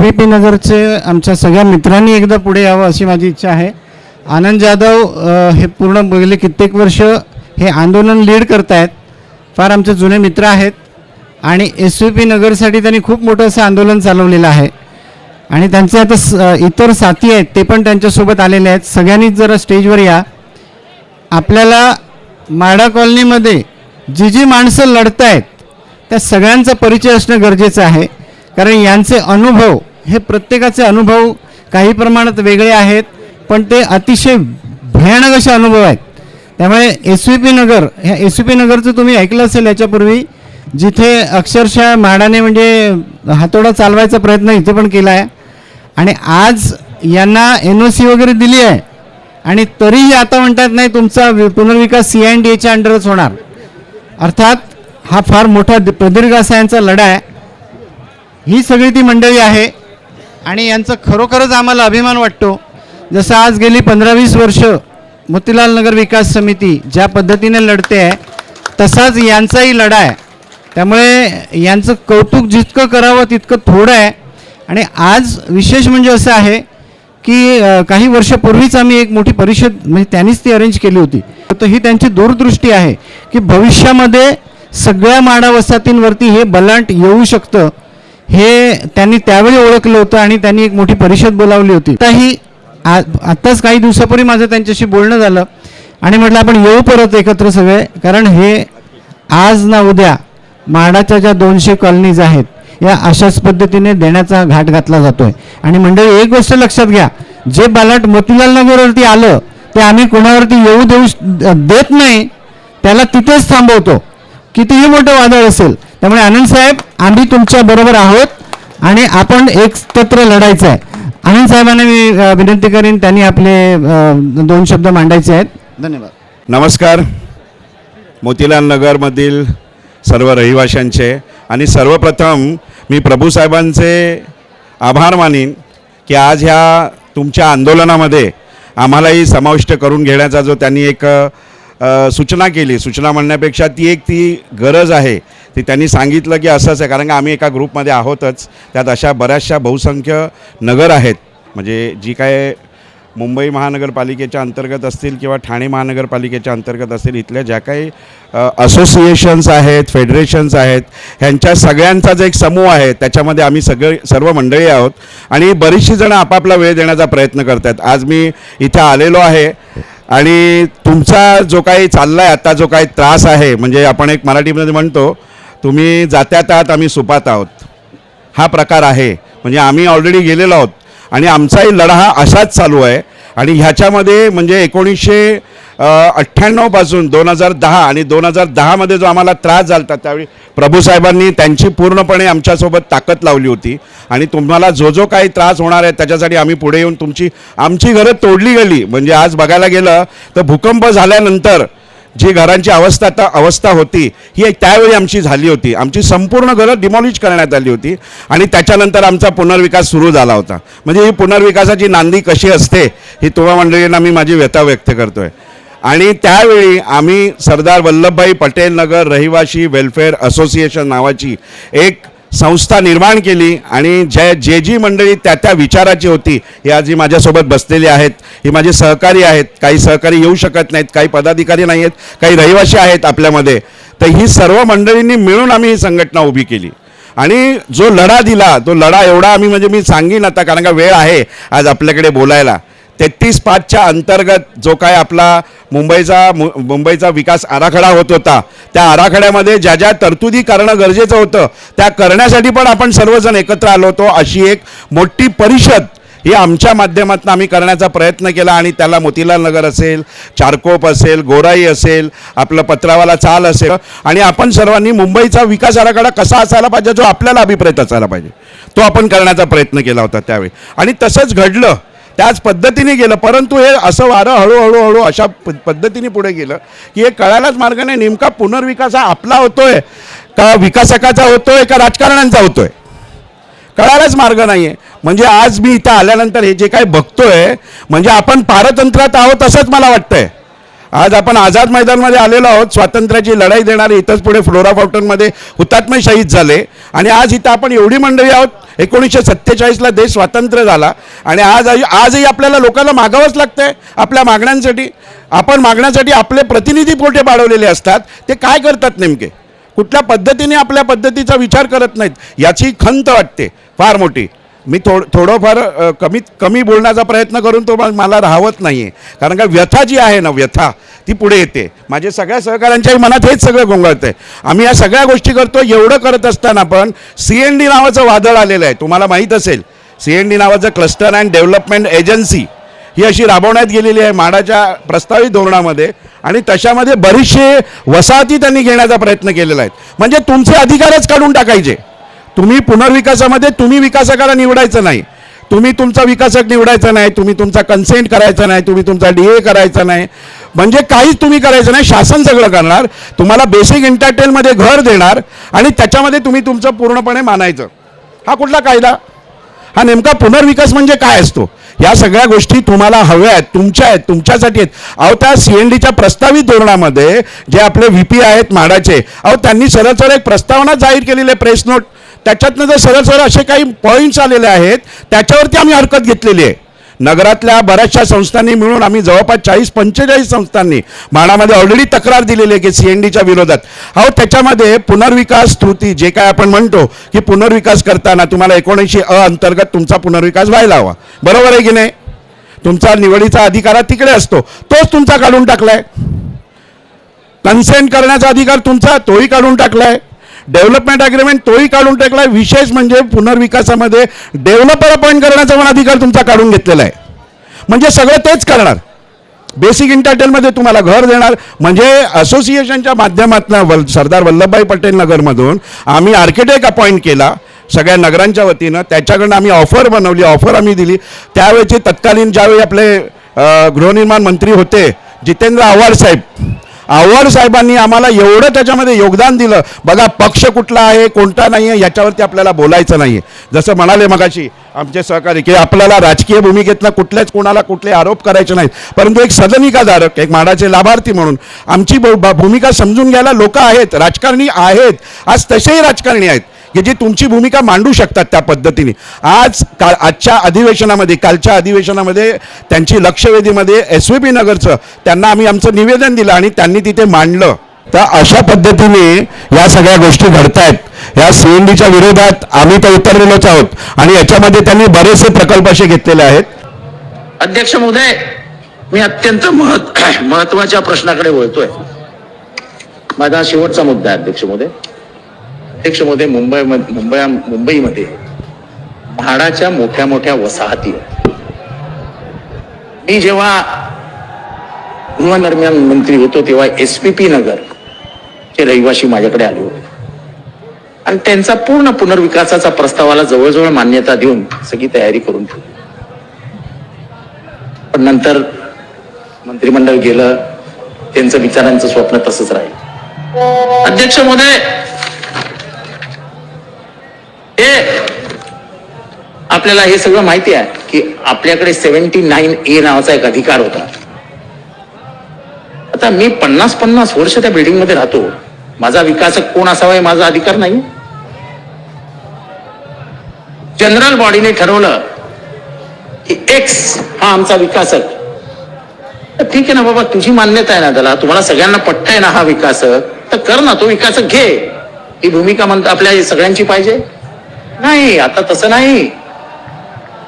V P नगरचे आमच्या सगळ्या मित्रांनी एकदा पुढे यावं अशी माझी इच्छा आहे. आनंद जाधव हे पूर्ण गेले कित्येक वर्ष हे आंदोलन लीड करतायत. फार आमचे जुने मित्र आहेत आणि एस व्ही पी नगरसाठी त्यांनी खूप मोठं असं आंदोलन चालवलेलं आहे. आणि त्यांचे आता स इतर साथी आहेत ते पण त्यांच्यासोबत आलेले आहेत. सगळ्यांनीच जरा स्टेजवर या. आपल्याला माडा कॉलनीमध्ये जी जी माणसं लढत आहेत त्या सगळ्यांचा परिचय असणं गरजेचं आहे. कारण यांचे अनुभव हे प्रत्येकाचे अनुभव काही प्रमाणात वेगळे आहेत पण ते अतिशय भयानक असे अनुभव आहेत. त्यामुळे एस व्ही पी नगर ह्या एस व्ही पी नगरचं तुम्ही ऐकलं असेल याच्यापूर्वी जिथे अक्षरशः म्हाडाने म्हणजे हातोडा चालवायचा प्रयत्न इथे पण केला आहे आणि आज यांना एन ओ सी वगैरे दिली आहे. आणि तरीही आता म्हणतात नाही तुमचा पुनर्विकास सी एन डी एच्या अंडरच होणार. अर्थात हा फार मोठा प्रदीर्घ असा यांचा लढा आहे. ही सगळी ती मंडळी आहे. आणि यांचं खरोखरच आम्हाला अभिमान वाटतो. जसं आज गेली पंधरा वीस वर्ष मोतीलाल नगर विकास समिती ज्या पद्धतीने लढते आहे तसाच यांचाही लढा आहे. त्यामुळे यांचं कौतुक जितकं करावं तितकं थोडं आहे. आणि आज विशेष म्हणजे असं आहे की काही वर्षापूर्वीच आम्ही एक मोठी परिषद म्हणजे त्यांनीच ती अरेंज केली होती. तर ही त्यांची दूरदृष्टी आहे की भविष्यामध्ये सगळ्या माडा वसाहतींवरती हे बलांट येऊ शकतं. हे त्यांनी त्यावेळी ओळखलं होतं आणि त्यांनी एक मोठी परिषद बोलावली होती. आताही आ- आत्ताच काही दिवसापूर्वी माझं त्यांच्याशी बोलणं झालं आणि म्हटलं आपण येऊ परत एकत्र सगळे कारण हे आज ना उद्या म्हाडाच्या ज्या दोनशे कॉलनीज आहेत या अशाच पद्धतीने देण्याचा घाट घातला जातोय. आणि मंडळी एक गोष्ट लक्षात घ्या जे बालाट मोतीलाल नगरवरती आलं ते आम्ही कोणावरती येऊ देऊ देत नाही त्याला तिथेच थांबवतो. कितीही मोठं वादळ असेल त्यामुळे आनंद साहेब आम्ही तुमच्या बरोबर आहोत आणि आपण एकत्र लढायचं आहे आनंद साहेबांना मी विनंती करीन त्यांनी आपले दोन शब्द मांडायचे आहेत. धन्यवाद. नमस्कार. मोतीलाल नगरमधील सर्व रहिवाशांचे आणि सर्वप्रथम मी प्रभूसाहेबांचे आभार मानीन की आज ह्या तुमच्या आंदोलनामध्ये आम्हालाही समाविष्ट करून घेण्याचा जो त्यांनी एक सूचना केली. सूचना म्हणण्यापेक्षा ती एक ती गरज आहे. ती त्यांनी सांगितलं की असंच आहे कारण का आम्ही एका ग्रुपमध्ये आहोतच. त्यात अशा बऱ्याचशा बहुसंख्य नगर आहेत. म्हणजे जी काय मुंबई महानगरपालिकेच्या अंतर्गत असतील किंवा ठाणे महानगरपालिकेच्या अंतर्गत असतील इथल्या ज्या काही असोसिएशन्स आहेत फेडरेशन्स आहेत ह्यांच्या सगळ्यांचा जो एक समूह आहे त्याच्यामध्ये आम्ही सगळे सर्व मंडळी आहोत. आणि बरीचशी जणं आपापला वेळ देण्याचा प्रयत्न करत आहेत आज मी इथं आलेलो आहे आणि तुमचा जो काही चालला आहे आता जो काही त्रास आहे म्हणजे आपण एक मराठीमध्ये म्हणतो तुम्ही जात्यात आहात आम्ही सुपात आहोत. हा प्रकार आहे. म्हणजे आम्ही ऑलरेडी गेलेलो आहोत. आणि आमचाही लढा हा असाच चालू आहे. आणि ह्याच्यामध्ये म्हणजे एकोणीसशे अठ्ठ्याण्णवपासून दोन हजार दहा आणि दोन हजार दहामध्ये जो आम्हाला त्रास झाला त्यावेळी प्रभूसाहेबांनी त्यांची पूर्णपणे आमच्यासोबत ताकद लावली होती. आणि तुम्हाला जो जो काही त्रास होणार आहे त्याच्यासाठी आम्ही पुढे येऊन तुमची आमची घरं तोडली गेली. म्हणजे आज बघायला गेलं तर भूकंप झाल्यानंतर जी घरांची अवस्था आता अवस्था होती ही त्यावेळी आमची झाली होती. आमची संपूर्ण घरं डिमॉलिश करण्यात आली होती आणि त्याच्यानंतर आमचा पुनर्विकास सुरू झाला होता. म्हणजे ही पुनर्विकासाची नांदी कशी असते ही तुम्हा मंडळींना मी माझी व्यथा व्यक्त करतो आहे आणि त्यावेळी आम्ही सरदार वल्लभभाई पटेल नगर रहिवासी वेलफेअर असोसिएशन नावाची एक संस्था निर्माण केली आणि जे जे जी मंडळी त्या त्या विचाराची होती ही आज ही माझ्यासोबत बसलेली आहेत ही माझे सहकारी आहेत काही सहकारी येऊ शकत नाहीत काही पदाधिकारी नाही आहेत काही रहिवासी आहेत आपल्यामध्ये तर ही सर्व मंडळींनी मिळून आम्ही ही संघटना उभी केली. आणि जो लढा दिला तो लढा एवढा आम्ही म्हणजे मी सांगीन आता कारण का वेळ आहे आज आपल्याकडे बोलायला. तेहतीस पाचच्या अंतर्गत जो काय आपला मुंबईचा मु मुंबईचा विकास आराखडा होत होता त्या आराखड्यामध्ये ज्या ज्या तरतुदी करणं गरजेचं होतं त्या करण्यासाठी पण आपण सर्वजण एकत्र आलो होतो. अशी एक मोठी परिषद ही आमच्या माध्यमातून आम्ही करण्याचा प्रयत्न केला आणि त्याला मोतीलाल नगर असेल चारकोप असेल गोराई असेल आपलं पत्रावाला चाल असेल आणि आपण सर्वांनी मुंबईचा विकास आराखडा कसा असायला पाहिजे जो आपल्याला अभिप्रेत असायला पाहिजे तो आपण करण्याचा प्रयत्न केला होता त्यावेळी. आणि तसंच घडलं त्याच पद्धतीने गेलं. परंतु हे असं वारं हळूहळू हळू अशा पद्धतीने पुढे गेलं की हे कळायलाच मार्ग नाही. नेमका पुनर्विकास हा आपला होतोय का विकासकाचा होतोय का राजकारण्यांचा होतोय? कळायलाच मार्ग नाही आहे म्हणजे आज मी इथं आल्यानंतर हे जे काय बघतोय म्हणजे आपण पारतंत्र्यात आहोत असंच मला वाटतंय. आज आपण आझाद मैदानमध्ये आलेलो आहोत. स्वातंत्र्याची लढाई देणारे इथंच पुढे फ्लोरा फाउंटनमध्ये हुतात्मे शहीद झाले. आणि आज इथं आपण एवढी मंडळी आहोत एकोणीसशे सत्तेचाळीसला देश स्वातंत्र्य झाला आणि आज आजही आपल्याला लोकांना मागावंच लागतंय आपल्या मागण्यांसाठी. आपण मागण्यासाठी आपले प्रतिनिधी पोटे पाडवलेले असतात. ते काय करतात नेमके? कुठल्या पद्धतीने आपल्या पद्धतीचा विचार करत नाहीत? याची खंत वाटते. फार मोठी. मी थोड थोडंफार कमीत कमी बोलण्याचा प्रयत्न करून तो मला राहवत नाही आहे कारण का व्यथा जी आहे ना व्यथा ती पुढे येते. माझ्या सगळ्या सहकाऱ्यांच्याही मनात हेच सगळं गोंगाळतं आहे आम्ही या सगळ्या गोष्टी करतो एवढं करत असताना पण सी एन डी नावाचं वादळ आलेलं आहे. तुम्हाला माहीत असेल सी एन डी नावाचं क्लस्टर अँड डेव्हलपमेंट एजन्सी ही अशी राबवण्यात गेलेली आहे माडाच्या प्रस्तावित धोरणामध्ये आणि तशामध्ये बरीचशे वसाहती त्यांनी घेण्याचा प्रयत्न केलेला आहे. म्हणजे तुमचे अधिकारच काढून टाकायचे. तुम्ही पुनर्विकासामध्ये तुम्ही विकासकाला निवडायचं नाही. तुम्ही तुमचा विकासक निवडायचा नाही तुम्ही तुमचा कन्सेंट करायचा नाही तुम्ही तुमचा डी ए करायचा नाही. म्हणजे काहीच तुम्ही करायचं नाही शासन सगळं करणार तुम्हाला बेसिक एंटरटेनमध्ये घर देणार आणि त्याच्यामध्ये तुम्ही तुमचं पूर्णपणे मानायचं. हा कुठला कायदा? हा नेमका पुनर्विकास म्हणजे काय असतो? या सगळ्या गोष्टी तुम्हाला हव्या आहेत तुमच्या आहेत तुमच्यासाठी आहेत. अहो त्या सी एन डीच्या प्रस्तावित धोरणामध्ये जे आपले व्ही पी आहेत म्हाडाचे अहो त्यांनी सरळ सरळ एक प्रस्तावना जाहीर केलेली आहे प्रेस नोट त्याच्यातनं जर सरळ सरळ असे काही पॉईंट्स आलेले आहेत त्याच्यावरती आम्ही हरकत घेतलेली आहे. नगरातल्या बऱ्याचशा संस्थांनी मिळून आम्ही जवळपास चाळीस पंचेचाळीस संस्थांनी म्हाडामध्ये ऑलरेडी तक्रार दिलेली आहे की सी एन डीच्या विरोधात. अहो त्याच्यामध्ये पुनर्विकास त्रुटी जे काय आपण म्हणतो की पुनर्विकास करताना तुम्हाला एकोणऐंशी अ अंतर्गत तुमचा पुनर्विकास व्हायला हवा. बरोबर आहे की नाही? तुमचा निवडीचा अधिकार तिकडे असतो. तोच तुमचा काढून टाकलाय. कन्सेंट करण्याचा अधिकार तुमचा तोही काढून टाकलाय. डेव्हलपमेंट अग्रीमेंट तोही काढून टाकलाय. विशेष म्हणजे पुनर्विकासामध्ये डेव्हलपर अपॉइंट करण्याचा पण अधिकार तुमचा काढून घेतलेला आहे. म्हणजे सगळं तेच करणार. बेसिक इंटरटेनमध्ये तुम्हाला घर देणार. म्हणजे असोसिएशनच्या माध्यमातून वल सरदार वल्लभभाई पटेल नगरमधून आम्ही आर्किटेक्ट अपॉइंट केला. सगळ्या नगरांच्या वतीनं त्याच्याकडनं आम्ही ऑफर बनवली ऑफर आम्ही दिली. त्यावेळेचे तत्कालीन ज्यावेळी आपले गृहनिर्माण मंत्री होते जितेंद्र आव्हाड साहेब आव्हाड साहेबांनी आम्हाला एवढं त्याच्यामध्ये योगदान दिलं. बघा पक्ष कुठला आहे कोणता नाही आहे याच्यावरती आपल्याला बोलायचं नाही आहे. जसं म्हणाले मगाशी आमचे सहकारी की आपल्याला राजकीय भूमिकेतनं कुठल्याच कोणाला कुठले आरोप करायचे नाहीत. परंतु एक सदनिकाधारक एक माडाचे लाभार्थी म्हणून आमची भू- भा- भूमिका समजून घ्यायला लोक आहेत राजकारणी आहेत. आज तसेही राजकारणी आहेत. की जी तुमची भूमिका मांडू शकतात त्या पद्धतीने. आज का आजच्या अधिवेशनामध्ये कालच्या अधिवेशनामध्ये त्यांची लक्षवेधीमध्ये एस व्ही पी नगरचं त्यांना आम्ही आमचं निवेदन दिलं आणि त्यांनी तिथे मांडलं. तर अशा पद्धतीने या सगळ्या गोष्टी घडतायत. या सी एन डीच्या विरोधात आम्ही तर उतरलेलोच आहोत. आणि याच्यामध्ये त्यांनी बरेचसे प्रकल्प असे घेतलेले आहेत. अध्यक्ष महोदय मी अत्यंत महत् महत्त्वाच्या प्रश्नाकडे वळतोय. माझा शेवटचा मुद्दा आहे अध्यक्ष महोदय. अध्यक्ष महोदय मुंबई मुंबई मुंबईमध्ये म्हाडाच्या मोठ्या मोठ्या वसाहती मी जेव्हा गृहनिर्माण मंत्री होतो तेव्हा एस पी पी नगर चे रहिवासी माझ्याकडे आले होते. आणि त्यांचा पूर्ण पुनर्विकासाचा प्रस्तावाला जवळजवळ मान्यता देऊन सगळी तयारी करून ठेवली. पण नंतर मंत्रिमंडळ गेलं त्यांचं विचारांचं स्वप्न तसंच राहील. अध्यक्ष महोदय हे! आपल्याला हे सगळं माहिती आहे की आपल्याकडे सेव्हन्टी नाईन ए नावाचा एक अधिकार होता. आता मी पन्नास पन्नास वर्ष त्या बिल्डिंगमध्ये राहतो. माझा विकासक कोण असावा हे माझा अधिकार नाही. जनरल बॉडीने ठरवलं की एक्स हा आमचा विकासक. तर ठीक आहे ना बाबा तुझी मान्यता आहे ना त्याला. तुम्हाला सगळ्यांना पट्टा आहे ना हा विकासक. तर कर ना तो विकासक घे. ही भूमिका म्हणतो आपल्या सगळ्यांची पाहिजे. नाही आता तसं नाही.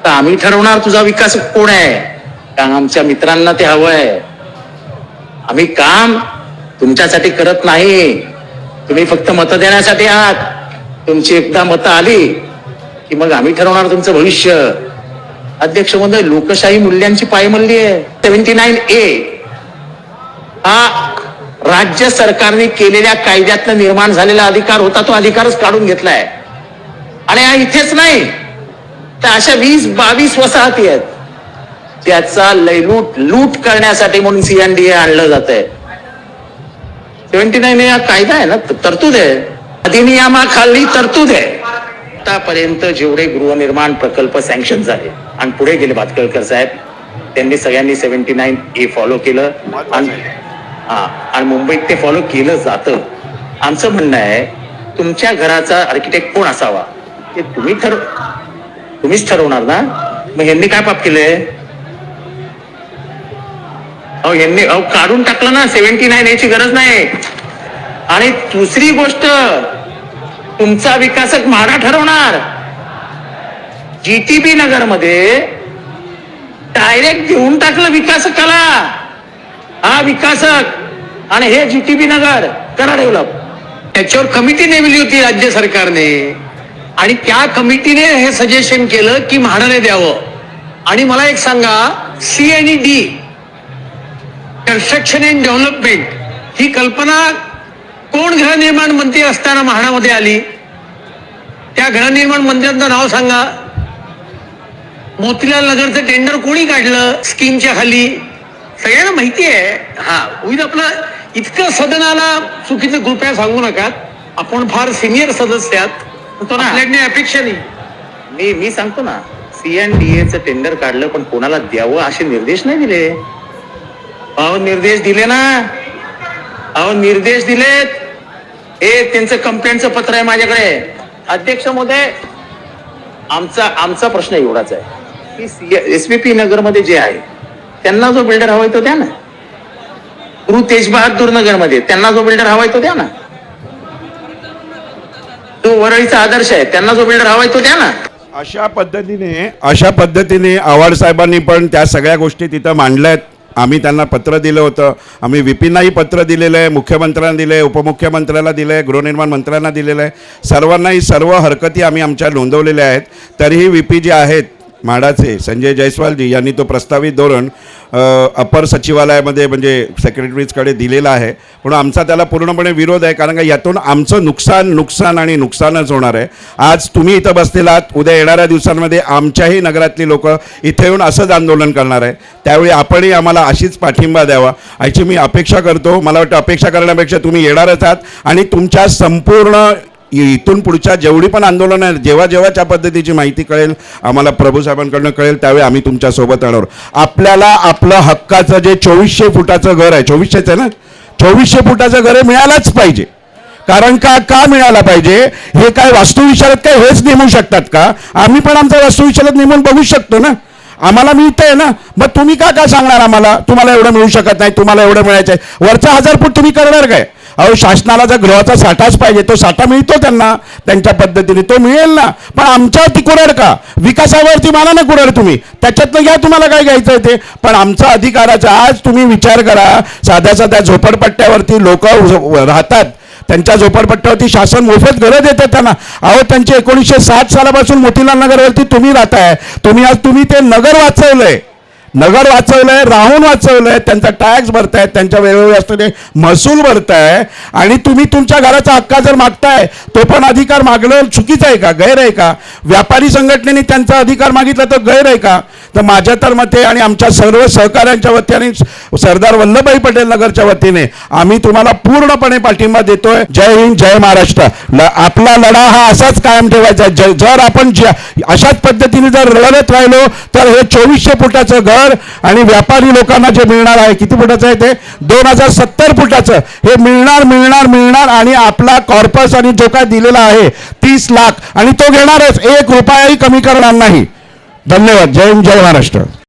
तर आम्ही ठरवणार तुझा विकास कोण आहे? कारण आमच्या मित्रांना ते हवं आहे आम्ही काम तुमच्यासाठी करत नाही. तुम्ही फक्त मतं देण्यासाठी आहात. तुमची एकदा मतं आली की मग आम्ही ठरवणार तुमचं भविष्य. अध्यक्ष म्हणजे लोकशाही मूल्यांची पायमल्ली आहे. सेव्हन्टी नाईन ए हा राज्य सरकारने केलेल्या कायद्यातनं निर्माण झालेला अधिकार होता तो अधिकारच काढून घेतलाय. आणि हा इथेच नाही. तर अशा वीस बावीस वसाहती आहेत. त्याचा लयलूट लूट करण्यासाठी म्हणून सीएनडीए आणलं जात आहे सेव्हन्टी नाईन हा कायदा आहे ना तरतूद आहे. अधिनियमाखाली तरतूद आहे. आतापर्यंत जेवढे गृहनिर्माण प्रकल्प सँक्शन झाले आणि पुढे गेले भातकळकर साहेब त्यांनी सगळ्यांनी सेव्हन्टी नाईन ए फॉलो केलं आणि हा आणि मुंबईत ते फॉलो केलं जातं. आमचं म्हणणं आहे तुमच्या घराचा आर्किटेक्ट कोण असावा? ते तुम्ही ठरव तुम्हीच ठरवणार ना? मग यांनी काय पाप केलंय अहो यांनी अहो काढून टाकलं ना सेव्हन्टी नाईन याची गरज नाही. आणि दुसरी गोष्ट तुमचा विकासक म्हाडा ठरवणार. जीटीबी नगरमध्ये डायरेक्ट घेऊन टाकलं विकासकाला. हा विकासक. आणि हे जीटीबी नगर करा डेव्हलप त्याच्यावर कमिटी नेमली होती राज्य सरकारने. आणि त्या कमिटीने हे सजेशन केलं की म्हाडाने द्यावं. आणि मला एक सांगा सी आणि डी कन्स्ट्रक्शन अँड डेव्हलपमेंट ही कल्पना कोण गृहनिर्माण मंत्री असताना म्हाडामध्ये आली? त्या गृहनिर्माण मंत्र्यांचं नाव सांगा. मोतीलाल नगरचं टेंडर कोणी काढलं स्कीमच्या खाली? सगळ्यांना माहिती आहे. हा होईल आपलं इतकं सदनाला चुकीचं कृपया सांगू नका. आपण फार सिनियर सदस्य आहात. आपल्याकडे अपेक्षा नाही. मी मी सांगतो ना सी एन डी एचं टेंडर काढलं पण कोणाला द्यावं असे निर्देश नाही दिले. अहो निर्देश दिले ना. अहो निर्देश दिलेत. हे त्यांचं कंप्लेंटचं पत्र आहे माझ्याकडे. अध्यक्ष महोदय आमचा आमचा प्रश्न एवढाच आहे. की एस पी पी नगरमध्ये जे आहे त्यांना जो बिल्डर हवाय तो द्या ना. गुरु तेज बहादूर नगरमध्ये त्यांना जो बिल्डर हवाय तो द्या ना. तो वरळीचा आदर्श आहे. त्यांना जो बिल्डर हवाय तो द्या ना. अशा पद्धतीने अशा पद्धतीने आव्हाड साहेबांनी पण त्या सगळ्या गोष्टी तिथं मांडल्या आहेत आम्ही त्यांना पत्र दिलं होतं. आम्ही विपींनाही पत्र दिलेलं आहे. मुख्यमंत्र्यांना दिलं आहे उपमुख्यमंत्र्याला दिलं आहे गृहनिर्माण मंत्र्यांना दिलेलं आहे. सर्वांनाही सर्व हरकती आम्ही आमच्या नोंदवलेल्या आहेत. तरीही विपी जे आहेत म्हाडाचे संजय जयस्वालजी यांनी तो प्रस्तावित धोरण अपर सचिवालयामध्ये म्हणजे सेक्रेटरीजकडे दिलेला आहे. म्हणून आमचा त्याला पूर्णपणे विरोध आहे कारण का यातून आमचं नुकसान नुकसान आणि नुकसानच होणार आहे. आज तुम्ही इथं बसलेला आहात उद्या येणाऱ्या दिवसांमध्ये आमच्याही नगरातली लोक इथे येऊन असंच आंदोलन करणार आहे. त्यावेळी आपणही आम्हाला अशीच पाठिंबा द्यावा. याची मी अपेक्षा करतो. मला वाटतं अपेक्षा करण्यापेक्षा तुम्ही येणारच आहात आणि तुमच्या संपूर्ण इथून पुढच्या जेवढी पण आंदोलनं आहेत जेव्हा जेव्हा त्या पद्धतीची माहिती कळेल आम्हाला प्रभू साहेबांकडनं कळेल त्यावेळी आम्ही तुमच्यासोबत येणार आपल्याला आपलं हक्काचं जे चोवीसशे फुटाचं घर आहे चोवीसशेच आहे ना? चोवीसशे फुटाचं घर हे मिळालंच पाहिजे. कारण का का मिळाला पाहिजे? हे काय वास्तुविशारद काय हेच नेमू शकतात का? आम्ही पण आमचा वास्तुविशारद नेमून बघू शकतो ना? आम्हाला मिळतंय ना? मग तुम्ही का काय सांगणार आम्हाला? तुम्हाला एवढं मिळू शकत नाही तुम्हाला एवढं मिळायचं आहे वरचा हजार फूट तुम्ही करणार काय? अहो शासनाला जर गृहाचा साठाच पाहिजे तो साठा मिळतो त्यांना त्यांच्या पद्धतीने तो मिळेल ना. पण आमच्यावरती कुरड का? विकासावरती मला ना कुरड तुम्ही. त्याच्यातनं घ्या तुम्हाला काय घ्यायचं आहे ते? पण आमचा अधिकाराचा आज तुम्ही विचार करा. साध्या साध्या झोपडपट्ट्यावरती लोक राहतात. त्यांच्या झोपडपट्ट्यावरती शासन मोफत घरं देतं त्यांना. अहो त्यांचे एकोणीसशे सात सालापासून मोतीलाल नगरवरती तुम्ही राहताय. तुम्ही आज तुम्ही ते नगर वाचवलंय. नगर वाचवलंय राहून वाचवलंय त्यांचा टॅक्स भरताय त्यांच्या वेगवेगळे असलेले महसूल भरताय आणि तुम्ही तुमच्या घराचा हक्का जर मागताय तो पण अधिकार मागणं चुकीचं आहे का? गैर आहे का? व्यापारी संघटनेने त्यांचा अधिकार मागितला तर गैर आहे का? तर माझ्या तर मते आणि आमच्या सर्व सहकाऱ्यांच्या वतीने सरदार वल्लभभाई पटेल नगरच्या वतीने आम्ही तुम्हाला पूर्णपणे पाठिंबा देतोय. जय हिंद जय महाराष्ट्र. आपला लढा हा असाच कायम ठेवायचा आहे. ज- जर आपण ज्या- अशाच पद्धतीने जर लढत राहिलो तर हे चोवीसशे फुटाचं घर आणि व्यापारी लोकांना जे मिळणार आहे किती फुटाचं आहे ते? दोन हजार सत्तर फुटाचं. हे मिळणार मिळणार मिळणार आणि आपला कॉर्पस आणि जो काय दिलेला आहे तीस लाख. आणि तो घेणारच. एक रुपयाही कमी करणार नाही. धन्यवाद. जय हिंद जय महाराष्ट्र.